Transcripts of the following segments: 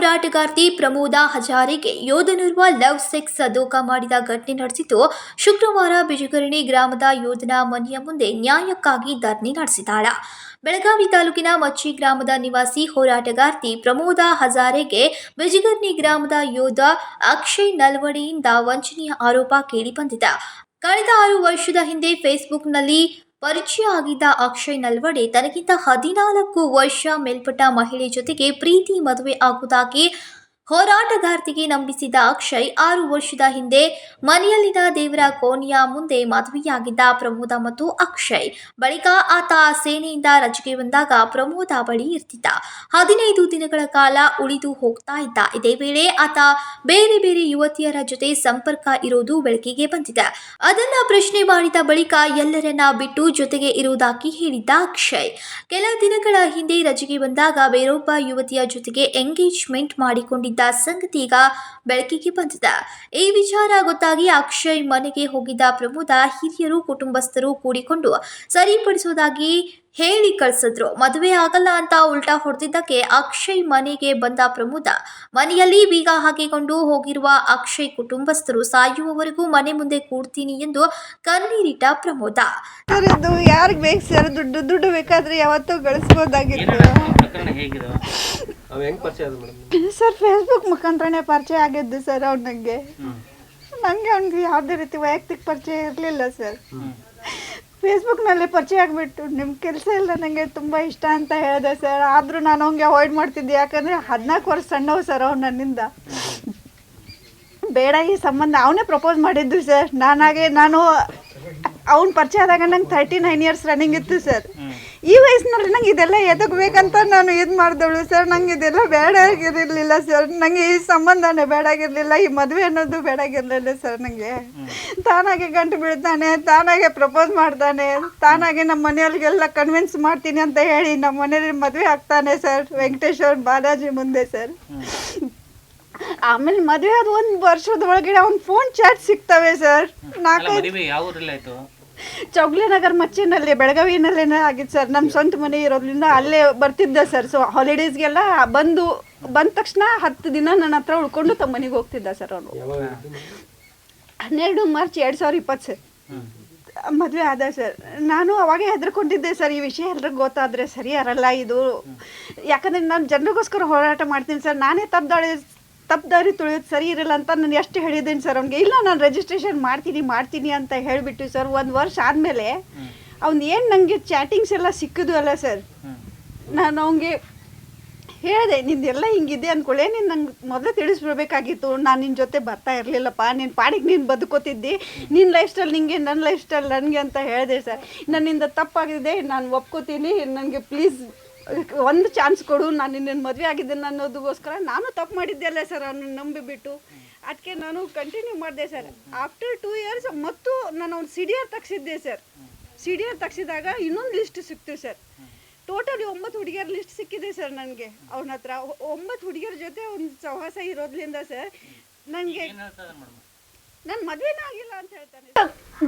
ಹೋರಾಟಗಾರ್ತಿ ಪ್ರಮೋದಾ ಹಜಾರಿಗೆ ಯೋಧನೋರ್ವ love sex ದೋಖ ಮಾಡಿದ ಘಟನೆ ನಡೆಸಿದ್ದು ಶುಕ್ರವಾರ ಬಿಜಗರಣಿ ಗ್ರಾಮದ ಯೋಧನ ಮನೆಯ ಮುಂದೆ ನ್ಯಾಯಕ್ಕಾಗಿ ಧರಣಿ ನಡೆಸಿದ್ದಾಳ. ಬೆಳಗಾವಿ ತಾಲೂಕಿನ ಮಚ್ಚಿ ಗ್ರಾಮದ ನಿವಾಸಿ ಹೋರಾಟಗಾರ್ತಿ ಪ್ರಮೋದ ಹಜಾರೆಗೆ ಬಿಜುಗರ್ಣಿ ಗ್ರಾಮದ ಯೋಧ ಅಕ್ಷಯ್ ನಲ್ವಡಿಯಿಂದ ವಂಚನೆಯ ಆರೋಪ ಕೇಳಿಬಂದಿದೆ ಕಳೆದ ಆರು ವರ್ಷದ ಹಿಂದೆ ಫೇಸ್ಬುಕ್ನಲ್ಲಿ ಪರಿಚಯ ಆಗಿದ್ದ ಅಕ್ಷಯ್ ನಲ್ವಡೆ ತನಗಿಂತ ಹದಿನಾಲ್ಕು ವರ್ಷ ಮೇಲ್ಪಟ್ಟ ಮಹಿಳೆ ಜೊತೆಗೆ ಪ್ರೀತಿ ಮದುವೆ ಆಗುವುದಾಗಿ ಹೋರಾಟಗಾರ್ತಿಗೆ ನಂಬಿಸಿದ ಅಕ್ಷಯ್ ಆರು ವರ್ಷದ ಹಿಂದೆ ಮನೆಯಲ್ಲಿನ ದೇವರ ಕೋಣೆಯ ಮುಂದೆ ಮದುವೆಯಾಗಿದ್ದ ಪ್ರಮೋದ ಮತ್ತು ಅಕ್ಷಯ್. ಬಳಿಕ ಆತ ಸೇನೆಯಿಂದ ರಜೆಗೆ ಬಂದಾಗ ಪ್ರಮೋದ ಬಳಿ ಇರ್ತಿದ್ದ. ಹದಿನೈದು ದಿನಗಳ ಕಾಲ ಉಳಿದು ಹೋಗ್ತಾ ಇದ್ದ. ಇದೇ ವೇಳೆ ಆತ ಬೇರೆ ಬೇರೆ ಯುವತಿಯರ ಜೊತೆ ಸಂಪರ್ಕ ಇರೋದು ಬೆಳಕಿಗೆ ಬಂದಿದೆ. ಅದನ್ನ ಪ್ರಶ್ನೆ ಮಾಡಿದ ಬಳಿಕ ಎಲ್ಲರನ್ನ ಬಿಟ್ಟು ಜೊತೆಗೆ ಇರುವುದಾಗಿ ಹೇಳಿದ್ದ ಅಕ್ಷಯ್. ಕೆಲ ದಿನಗಳ ಹಿಂದೆ ರಜೆಗೆ ಬಂದಾಗ ಬೇರೊಬ್ಬ ಯುವತಿಯ ಜೊತೆಗೆ ಎಂಗೇಜ್ಮೆಂಟ್ ಮಾಡಿಕೊಂಡಿದ್ದ ಸಂಗತಿ ಈಗ ಬೆಳಕಿಗೆ ಬಂದಿದೆ. ಈ ವಿಚಾರ ಗೊತ್ತಾಗಿ ಅಕ್ಷಯ್ ಮನೆಗೆ ಹೋಗಿದ್ದ ಪ್ರಮೋದ ಹಿರಿಯರು ಕುಟುಂಬಸ್ಥರು ಕೂಡಿಕೊಂಡು ಸರಿಪಡಿಸುವುದಾಗಿ ಹೇಳಿ ಕಳಿಸಿದ್ರು. ಮದುವೆ ಆಗಲ್ಲ ಅಂತ ಉಲ್ಟಾ ಹೊಡೆದಿದ್ದಕ್ಕೆ ಅಕ್ಷಯ್ ಮನೆಗೆ ಬಂದ ಪ್ರಮೋದ. ಮನೆಯಲ್ಲಿ ಬೀಗ ಹಾಕಿಕೊಂಡು ಹೋಗಿರುವ ಅಕ್ಷಯ್ ಕುಟುಂಬಸ್ಥರು ಸಾಯುವವರೆಗೂ ಮನೆ ಮುಂದೆ ಕೂಡ್ತೀನಿ ಎಂದು ಕಣ್ಣೀರಿಟ್ಟ ಪ್ರಮೋದ. ಯಾರಿಗೆ ಬೇಕು ಸರ್? ದುಡ್ಡು ದುಡ್ಡು ಬೇಕಾದ್ರೆ ಯಾವತ್ತೂ ಗಳಿಸ್ಬೋದಾಗಿತ್ತು. ಅವ್ ಹೆಂಗ್ ಪರಿಚಯ ಆದ ಮೇಡಮ್ ಸರ್ ಫೇಸ್ಬುಕ್ ಮುಖಾಂತರನೇ ಪರಿಚಯ ಆಗಿದ್ದು ಸರ್ ಅವ್ನು ನನಗೆ ನನಗೆ ಅವ್ನಿಗೆ ಯಾವುದೇ ರೀತಿ ವೈಯಕ್ತಿಕ ಪರಿಚಯ ಇರಲಿಲ್ಲ ಸರ್. ಫೇಸ್ಬುಕ್ನಲ್ಲೇ ಪರಿಚಯ ಆಗಿಬಿಟ್ಟು ನಿಮ್ಮ ಕೆಲಸ ಇಲ್ಲ ನನಗೆ ತುಂಬ ಇಷ್ಟ ಅಂತ ಹೇಳಿದೆ ಸರ್. ಆದರೂ ನಾನು ಅವ್ನಿಗೆ ಅವಾಯ್ಡ್ ಮಾಡ್ತಿದ್ದೆ. ಯಾಕಂದರೆ ಹದಿನಾಲ್ಕು ವರ್ಷ ಸಣ್ಣವು ಸರ್ ಅವ್ನು ನನ್ನಿಂದ. ಬೇಡ ಈ ಸಂಬಂಧ ಅವನೇ ಪ್ರಪೋಸ್ ಮಾಡಿದ್ದು ಸರ್. ನಾನಾಗೆ ನಾನು ಅವ್ನು ಪರಿಚಯ ಆದಾಗ ನಂಗೆ ತರ್ಟಿ ನೈನ್ ಇಯರ್ಸ್ ರನ್ನಿಂಗ್ ಇತ್ತು ಸರ್. ಈ ವಯಸ್ಸಿನಲ್ಲಿ ನಂಗೆ ಇದೆಲ್ಲ ಎದಕ್ಕೆ ಬೇಕಂತ ನಾನು ಇದು ಮಾಡಿದವಳು. ಸರ್ ನಂಗೆ ಇದೆಲ್ಲ ಬೇಡ ಆಗಿರಲಿಲ್ಲ ಸರ್. ನನಗೆ ಈ ಸಂಬಂಧನೇ ಬೇಡಾಗಿರಲಿಲ್ಲ ಈ ಮದುವೆ ಅನ್ನೋದು ಬೇಡ ಆಗಿರಲಿಲ್ಲ ಸರ್ ನನಗೆ ತಾನಾಗೆ ಗಂಟು ಬೀಳ್ತಾನೆ ತಾನಾಗೆ ಪ್ರಪೋಸ್ ಮಾಡ್ತಾನೆ ತಾನಾಗೆ ನಮ್ಮ ಮನೆಯವ್ರಿಗೆಲ್ಲ ಕನ್ವಿನ್ಸ್ ಮಾಡ್ತೀನಿ ಅಂತ ಹೇಳಿ ನಮ್ಮ ಮನೆಯಲ್ಲಿ ಮದುವೆ ಆಗ್ತಾನೆ ಸರ್ ವೆಂಕಟೇಶ್ವರ ಬಾಲಾಜಿ ಮುಂದೆ ಸರ್. ಆಮೇಲೆ ಮದುವೆ ಆದ ಒಂದು ವರ್ಷದ ಒಳಗಡೆ ಅವ್ನ ಫೋನ್ ಚಾಟ್ ಸಿಗ್ತವೆ ಸರ್. ನಾಲ್ಕೈದು ಮದುವೆ ನಗರ್ ಚೌಗ್ಲಿನಗರ್ ಮಚ್ಚಿನಲ್ಲಿ ಬೆಳಗಾವಿನಲ್ಲೇನೆ ಆಗಿತ್ತು ಸರ್. ನಮ್ಮ ಸ್ವಂತ ಮನೆ ಇರೋದ್ರಿಂದ ಅಲ್ಲೇ ಬರ್ತಿದ್ದೆ ಸರ್. ಸೊ ಹಾಲಿಡೇಸ್ಗೆಲ್ಲ ಬಂದು ಬಂದ ತಕ್ಷಣ ಹತ್ತು ದಿನ ನನ್ನ ಹತ್ರ ಉಳ್ಕೊಂಡು ತಮ್ಮ ಮನೆಗೆ ಹೋಗ್ತಿದ್ದ ಸರ್ ಅವನು. ಹನ್ನೆರಡು ಮಾರ್ಚ್ ಎರಡು ಸಾವಿರ ಇಪ್ಪತ್ತು ಸರ್. ಮದುವೆ ಆದ ಸರ್. ನಾನು ಅವಾಗೇ ಹೆದರ್ಕೊಂಡಿದ್ದೆ ಸರ್ ಈ ವಿಷಯ ಎಲ್ರಿಗೂ ಗೊತ್ತಾದ್ರೆ ಸರಿ ಅರಲ್ಲ ಇದು. ಯಾಕಂದ್ರೆ ನಾನು ಜನರಿಗೋಸ್ಕರ ಹೋರಾಟ ಮಾಡ್ತೀನಿ ಸರ್. ನಾನೇ ತಪ್ಪದಾಳಿ ತಪ್ಪು ದಾರಿ ತುಳಿಯೋದು ಸರಿ ಇರಲ್ಲ ಅಂತ ನಾನು ಎಷ್ಟು ಹೇಳಿದ್ದೀನಿ ಸರ್ ಅವ್ನಿಗೆ ಇಲ್ಲ ನಾನು ರಿಜಿಸ್ಟ್ರೇಷನ್ ಮಾಡ್ತೀನಿ ಮಾಡ್ತೀನಿ ಅಂತ ಹೇಳಿಬಿಟ್ಟು ಸರ್ ಒಂದು ವರ್ಷ ಆದಮೇಲೆ ಅವ್ನು ಏನು ನನಗೆ ಚಾಟಿಂಗ್ಸ್ ಎಲ್ಲ ಸಿಕ್ಕಿದ್ವು ಅಲ್ಲ ಸರ್. ನಾನು ಅವನಿಗೆ ಹೇಳಿದೆ ನಿಂದೆಲ್ಲ ಹಿಂಗಿದೆ ಅಂದ್ಕೊಳ್ಳೆ ನೀನು ನಂಗೆ ಮೊದಲೇ ತಿಳಿಸ್ಬಿಡ್ಬೇಕಾಗಿತ್ತು ನಾನು ನಿನ್ನ ಜೊತೆ ಬರ್ತಾ ಇರಲಿಲ್ಲಪ್ಪ ನಿನ್ನ ಪಾಡಿಗೆ ನೀನು ಬದುಕೋತಿದ್ದಿ ನಿನ್ನ ಲೈಫ್ ಸ್ಟೈಲ್ ನಿಂಗೆ ನನ್ನ ಲೈಫ್ ಸ್ಟೈಲ್ ನನಗೆ ಅಂತ ಹೇಳಿದೆ ಸರ್. ನನ್ನಿಂದ ತಪ್ಪಾಗಿದೆ ನಾನು ಒಪ್ಕೋತೀನಿ ನನಗೆ ಪ್ಲೀಸ್ ಒಂದು ಚಾನ್ಸ್ ಕೊಡು, ನಾನು ನಿನ್ನ ಮದುವೆ ಆಗಿದ್ದೇನೆ ಅನ್ನೋದಕ್ಕೋಸ್ಕರ ನಾನು ತಪ್ಪು ಮಾಡಿದ್ದೆ ಅಲ್ಲ ಸರ್ ಅವನು ನಂಬಿಬಿಟ್ಟು. ಅದಕ್ಕೆ ನಾನು ಕಂಟಿನ್ಯೂ ಮಾಡಿದೆ ಸರ್. ಆಫ್ಟರ್ ಟೂ ಇಯರ್ಸ್ ಮತ್ತು ನಾನು ಅವ್ನು ಸಿ ಡಿ ತೆಗ್ಸಿದ್ದೆ ಸರ್. ಸಿ ಡಿ ಆರ್ ತೆಗ್ಸಿದಾಗ ಇನ್ನೊಂದು ಲಿಸ್ಟ್ ಸಿಕ್ತು ಸರ್. ಟೋಟಲಿ ಒಂಬತ್ತು ಹುಡುಗಿಯರ ಲಿಸ್ಟ್ ಸಿಕ್ಕಿದೆ ಸರ್ ನನಗೆ ಅವನ ಹತ್ರ. ಒಂಬತ್ತು ಹುಡುಗಿಯರ ಜೊತೆ ಒಂದು ಸಹವಾಸ ಇರೋದ್ರಿಂದ ಸರ್ ನನಗೆ ನನ್ನ ಮದುವೆನೇ ಆಗಿಲ್ಲ ಅಂತ ಹೇಳ್ತಾನೆ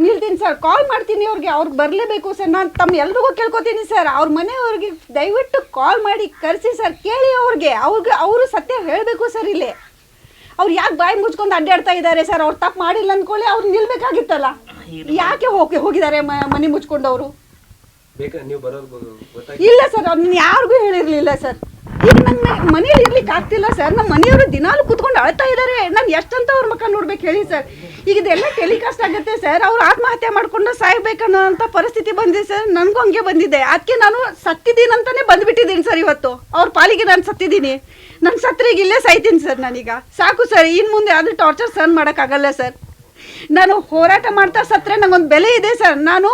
ನಿಲ್ತೀನಿ ಸರ್ ಕಾಲ್ ಮಾಡ್ತೀನಿ ಅವ್ರಿಗೆ ಅವ್ರಿಗೆ ಬರಲೇಬೇಕು ಸರ್. ನಾನು ತಮ್ಮ ಎಲ್ರಿಗೂ ಕೇಳ್ಕೊತೀನಿ ಸರ್. ಅವ್ರ ಮನೆಯವ್ರಿಗೆ ದಯವಿಟ್ಟು ಕಾಲ್ ಮಾಡಿ ಕರೆಸಿ ಸರ್ ಕೇಳಿ ಅವ್ರಿಗೆ. ಅವ್ರಿಗೆ ಅವರು ಸತ್ಯ ಹೇಳಬೇಕು ಸರ್ ಇಲ್ಲಿ. ಅವ್ರು ಯಾಕೆ ಬಾಯಿ ಮುಚ್ಕೊಂಡು ಅಡ್ಡಾಡ್ತಾ ಇದ್ದಾರೆ ಸರ್? ಅವ್ರು ತಪ್ಪು ಮಾಡಿಲ್ಲ ಅಂದ್ಕೊಳ್ಳಿ ಅವ್ರು ನಿಲ್ಬೇಕಾಗಿತ್ತಲ್ಲ. ಯಾಕೆ ಹೋಗಿ ಹೋಗಿದ್ದಾರೆ ಮ- ಮನೆ ಮುಚ್ಕೊಂಡವರು? ಬೇಕಾ ನೀವು ಬರೋದು ಗೊತ್ತಾಗಿ ಇಲ್ಲ ಸರ್ ಅವ್ನು ಯಾರಿಗೂ ಹೇಳಿರಲಿಲ್ಲ ಸರ್. ಮನೇಲಿ ಇರ್ಲಿಕ್ಕೆ ಆಗ್ತಿಲ್ಲ ಸರ್. ನಮ್ಮ ಮನೆಯವರು ದಿನಾಲು ಕುತ್ಕೊಂಡು ಅಳ್ತಾ ಇದ್ದಾರೆ ನಾನು ಎಷ್ಟಂತ ಅವ್ರ ಮಕ್ಕ ನೋಡ್ಬೇಕು ಹೇಳಿ ಸರ್. ಈಗ ಇದೆಲ್ಲ ಟೆಲಿಕಾಸ್ಟ್ ಆಗುತ್ತೆ ಸರ್. ಅವ್ರು ಆತ್ಮಹತ್ಯೆ ಮಾಡ್ಕೊಂಡು ಸಾಯ್ಬೇಕನ್ನೋ ಅಂತ ಪರಿಸ್ಥಿತಿ ಬಂದಿದೆ ಸರ್. ನನಗೂ ಹಂಗೆ ಬಂದಿದೆ. ಅದಕ್ಕೆ ನಾನು ಸತ್ತಿದ್ದೀನಿ ಅಂತಾನೆ ಬಂದ್ಬಿಟ್ಟಿದ್ದೀನಿ ಸರ್ ಇವತ್ತು. ಅವ್ರ ಪಾಲಿಗೆ ನಾನು ಸತ್ತಿದ್ದೀನಿ. ನನ್ನ ಸತ್ರಿಗೆ ಇಲ್ಲೇ ಸಾಯ್ತೀನಿ ಸರ್ ನಾನೀಗ. ಸಾಕು ಸರ್. ಇನ್ನು ಮುಂದೆ ಅದು ಟಾರ್ಚರ್ ಸರ್ ಮಾಡೋಕ್ಕಾಗಲ್ಲ ಸರ್. ನಾನು ಹೋರಾಟ ಮಾಡ್ತಾ ಸತ್ರೆ ನಂಗೊಂದು ಬೆಲೆ ಇದೆ ಸರ್. ನಾನು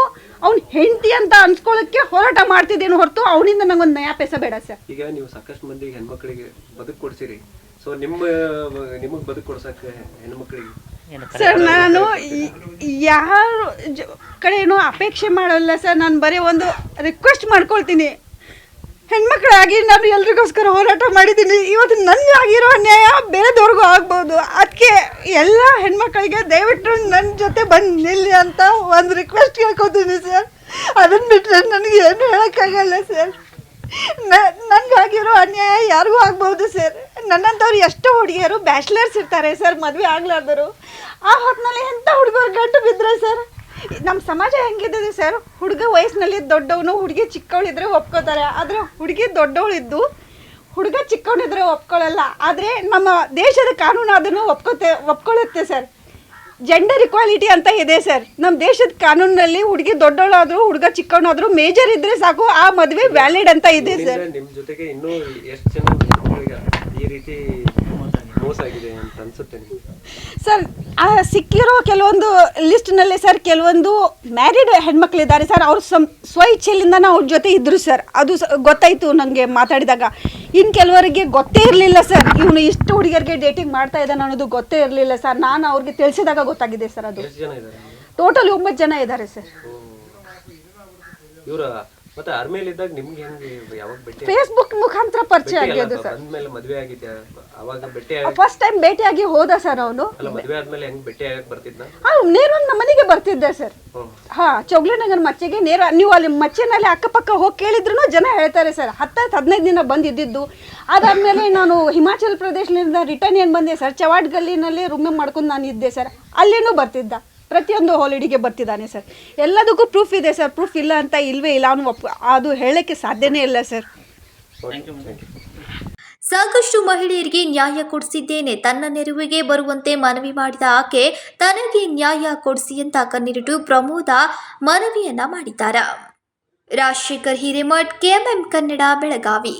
ಅವ್ನ ಹೆಂಡತಿ ಅಂತ ಅನ್ಸ್ಕೊಳ್ಳೋಕ್ಕೆ ಹೋರಾಟ ಮಾಡ್ತಿದ್ದೇನು ಹೊರತು ಅವನಿಂದ ನಂಗೊಂದು ನಯಾ ಪೈಸ ಬೇಡ ಸರ್. ಈಗ ನೀವು ಸಾಕಷ್ಟು ಮಂದಿ ಹೆಣ್ಮಕ್ಳಿಗೆ ಬದುಕು ಕೊಡ್ಸಿರಿ. ಸೊ ನಿಮ್ಮ ನಿಮಗೆ ಬದುಕು ಕೊಡ್ಸಕ್ಕೆ ಹೆಣ್ಮಕ್ಳಿಗೆ? ಸರ್ ನಾನು ಯಾರು ಕಡೆ ಏನು ಅಪೇಕ್ಷೆ ಮಾಡಲ್ಲ ಸರ್. ನಾನು ಬರೀ ಒಂದು ರಿಕ್ವೆಸ್ಟ್ ಮಾಡ್ಕೊಳ್ತೀನಿ. ಹೆಣ್ಮಕ್ಳಾಗಿ ನಾನು ಎಲ್ರಿಗೋಸ್ಕರ ಹೋರಾಟ ಮಾಡಿದ್ದೀನಿ. ಇವತ್ತು ನನಗೆ ಆಗಿರೋ ಅನ್ಯಾಯ ಬೇರೆದವ್ರಿಗೂ ಆಗ್ಬೋದು. ಅದಕ್ಕೆ ಎಲ್ಲ ಹೆಣ್ಮಕ್ಳಿಗೆ ದಯವಿಟ್ಟು ನನ್ನ ಜೊತೆ ಬಂದು ನಿಲ್ಲಿ ಅಂತ ಒಂದು ರಿಕ್ವೆಸ್ಟ್ ಕೇಳ್ಕೊತೀನಿ ಸರ್ ಅದನ್ನು ಬಿಟ್ಟರೆ ನನಗೆ ಏನು ಹೇಳೋಕ್ಕಾಗಲ್ಲ ಸರ್ ನನಗಾಗಿರೋ ಅನ್ಯಾಯ ಯಾರಿಗೂ ಆಗ್ಬೋದು ಸರ್ ನನ್ನಂಥವ್ರು ಎಷ್ಟೋ ಹುಡುಗಿಯರು ಬ್ಯಾಚ್ಲರ್ಸ್ ಇರ್ತಾರೆ ಸರ್ ಮದುವೆ ಆಗ್ಲಾರ್ದರು ಆ ಹೊತ್ತಿನಲ್ಲಿ ಎಂಥ ಹುಡುಗರು ಗಂಟು ನಮ್ಮ ಸಮಾಜ ಹೆಂಗಿದೆ ಸರ್? ಹುಡುಗ ವಯಸ್ಸಿನಲ್ಲಿ ದೊಡ್ಡವನು ಹುಡುಗಿ ಚಿಕ್ಕವಳಿದ್ರೆ ಒಪ್ಕೋತಾರೆ. ಆದರೆ ಹುಡುಗಿ ದೊಡ್ಡವಳಿದ್ದು ಹುಡುಗ ಚಿಕ್ಕವನಿದ್ರೆ ಒಪ್ಕೊಳ್ಳಲ್ಲ. ಆದರೆ ನಮ್ಮ ದೇಶದ ಕಾನೂನು ಅದನ್ನು ಒಪ್ಕೋತೆ, ಒಪ್ಕೊಳ್ಳುತ್ತೆ ಸರ್. ಜೆಂಡರ್ ಇಕ್ವಾಲಿಟಿ ಅಂತ ಇದೆ ಸರ್. ನಮ್ಮ ದೇಶದ ಕಾನೂನಿನಲ್ಲಿ ಹುಡುಗಿ ದೊಡ್ಡವಳಾದರೂ, ಹುಡುಗ ಚಿಕ್ಕವನಾದರೂ ಮೇಜರ್ ಇದ್ರೆ ಸಾಕು. ಆ ಮದುವೆ ವ್ಯಾಲಿಡ್ ಅಂತ ಇದೆ ಸರ್. ನಿಮ್ಮ ಜೊತೆಗೆ ಇನ್ನೂ ಎಷ್ಟು ಜನ ಈ ರೀತಿ ಮೋಸ ಆಗಿದೆ ಅಂತ ಅನ್ಸುತ್ತೆ ನಿಮ್ಗೆ? ಸರ್ ಆ ಸಿಕ್ಕಿರೋ ಕೆಲವೊಂದು ಲಿಸ್ಟ್ನಲ್ಲಿ ಸರ್ ಕೆಲವೊಂದು ಮ್ಯಾರಿಡ್ ಹೆಣ್ಮಕ್ಳಿದ್ದಾರೆ ಸರ್ ಅವ್ರು ಸಂ ಸ್ವ ಇಚ್ಛೆಯಿಂದನೇ ಅವ್ರ ಜೊತೆ ಇದ್ದರು ಸರ್. ಅದು ಸ ಗೊತ್ತಾಯಿತು ನನಗೆ ಮಾತಾಡಿದಾಗ. ಇನ್ನು ಕೆಲವರಿಗೆ ಗೊತ್ತೇ ಇರಲಿಲ್ಲ ಸರ್. ಇವನು ಇಷ್ಟು ಹುಡುಗಿಯರಿಗೆ ಡೇಟಿಂಗ್ ಮಾಡ್ತಾ ಇದ್ದಾನೆ ಅನ್ನೋದು ಗೊತ್ತೇ ಇರಲಿಲ್ಲ ಸರ್. ನಾನು ಅವ್ರಿಗೆ ತಿಳಿಸಿದಾಗ ಗೊತ್ತಾಗಿದೆ ಸರ್ ಅದು. ಎಷ್ಟು ಜನ ಇದ್ದಾರೆ ಟೋಟಲ್ ಒಂಬತ್ತು ಜನ ಇದ್ದಾರೆ ಸರ್. ಇವ್ರ ಮತ್ತೆ ಆರ್ಮಿಯಲ್ಲಿ ಇದ್ದಾಗ ನಿಮ್ಗೆ ಹೆಂಗೆ ಯಾವಾಗ ಭೇಟಿ ಫೇಸ್ಬುಕ್ ಮುಖಾಂತರ ಪರಿಚಯ ಆಗ್ಯದು ಸರ್. ಬಂದ್ಮೇಲೆ ಮದುವೆ ಆಗಿದ್ಯಾ? ಅವಾಗ ಭೇಟಿ ಫಸ್ಟ್ ಟೈಮ್ ಭೇಟಿಯಾಗಿ ಹೋದ ಸರ್ ಅವನು. ಅಲ್ಲ ಮದುವೆ ಆದ್ಮೇಲೆ ಹೆಂಗ್ ಭೇಟಿ ಆಗಕ್ ಬರ್ತಿದ್ನ? ನೇರವಾಗಿ ನಮ್ಮ ಮನೆಗೆ ಬರ್ತಿದ್ದೆ ಸರ್. ಹಾ ಹಾ ಚೌಗ್ಲಿನಗರ್ ಮಚ್ಚೆಗೆ ನೇರ ನೀವು ಅಲ್ಲಿ ಮಚ್ಚೆನಲ್ಲಿ ಅಕ್ಕಪಕ್ಕ ಹೋಗಿ ಕೇಳಿದ್ರು ಜನ ಹೇಳ್ತಾರೆ ಸರ್. ಹತ್ತತ್ತು ಹದಿನೈದು ದಿನ ಬಂದಿದ್ದಿದ್ದು. ಅದಾದ್ಮೇಲೆ ನಾನು ಹಿಮಾಚಲ್ ಪ್ರದೇಶದಿಂದ ರಿಟರ್ನ್ ಏನು ಬಂದೆ ಸರ್ ಚವಾಡ್ ಗಲ್ಲಿನಲ್ಲಿ ರೂಮ್ ಮಾಡ್ಕೊಂಡು ನಾನು ಇದ್ದೆ ಸರ್. ಅಲ್ಲಿನೂ ಬರ್ತಿದ್ದ. ಪ್ರತಿಯೊಂದು ಹಾಲಿಡಿಗೆ ಬರ್ತಿದ್ದಾನೆ ಸರ್ ಎಲ್ಲದಕ್ಕೂ ಪ್ರೂಫ್ ಇದೆ ಸರ್ ಪ್ರೂಫ್ ಇಲ್ಲ ಅಂತ ಇಲ್ವೇ ಇಲ್ಲ. ಅವನು ಅದು ಹೇಳೋಕ್ಕೆ ಸಾಧ್ಯನೇ ಇಲ್ಲ ಸರ್ ಥ್ಯಾಂಕ್ ಯು ಥ್ಯಾಂಕ್ ಸಾಕಷ್ಟು ಮಹಿಳೆಯರಿಗೆ ನ್ಯಾಯ ಕೊಡಿಸಿದ್ದೇನೆ. ತನ್ನ ನೆರವಿಗೆ ಬರುವಂತೆ ಮನವಿ ಮಾಡಿದ ಆಕೆ ತನಗೆ ನ್ಯಾಯ ಕೊಡಿಸಿ ಅಂತ ಕಣ್ಣೀರಿಟ್ಟು ಪ್ರಮೋದ ಮನವಿಯನ್ನ ಮಾಡಿದ್ದಾರೆ. ರಾಜಶೇಖರ್ ಹಿರೇಮಠ್ ಕೆಎಂಎಂ ಕನ್ನಡ ಬೆಳಗಾವಿ.